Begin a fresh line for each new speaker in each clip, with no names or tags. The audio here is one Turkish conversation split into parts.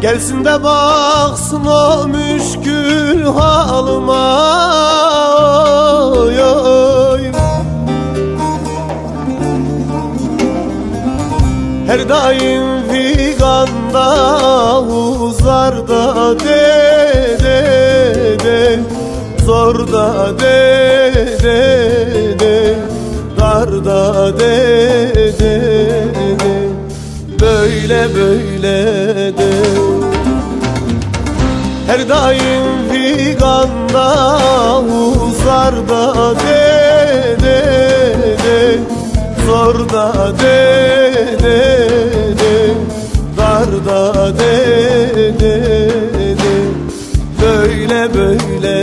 Gelsin de baksın o müşkül halıma. Her daim figanda uzarda de de de. Zorda de de de. Darda de de de. Böyle böyle daim figanda uzarda de de de. Zorda de de de. Darda de de de. Böyle böyle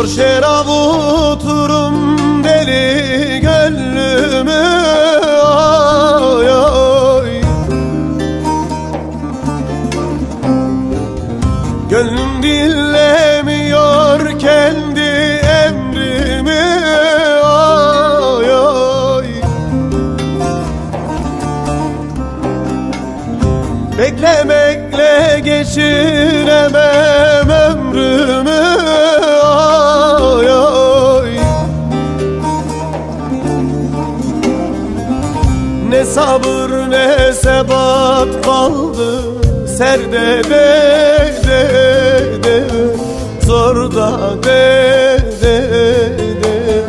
Zor şerab oturum deli gönlümü oy oy Gönlüm dinlemiyor kendi emrimi oy oy Beklemekle geçiremem sebat kaldı. Serde de de de Zorda de de de.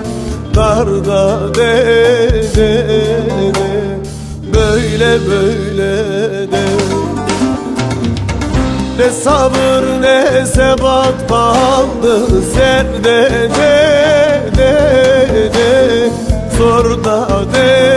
Darda de de de. Böyle böyle de. Ne sabır ne sebat kaldı. Serde de de de Zorda de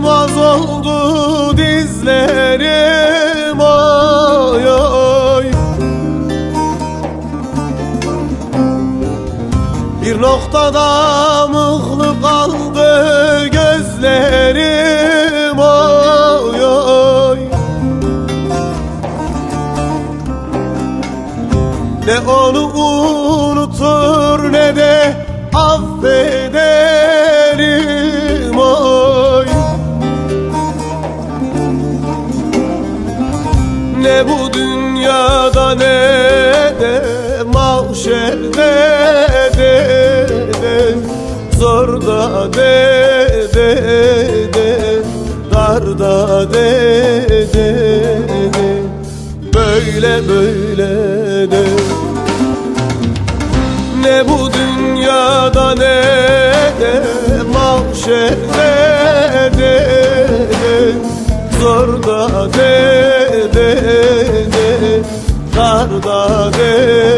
Tutmaz oldu dizlerim oy oy. Bir noktada mıhlı kaldı gözlerim oy oy. Ne onu unutur ne de affederim Ne bu dünyada ne de mahşerde de, de Zorda de de de Darda de de de. Böyle böyle de. Ne bu dünyada ne de mahşerde de, de Zorda de de de Karda de.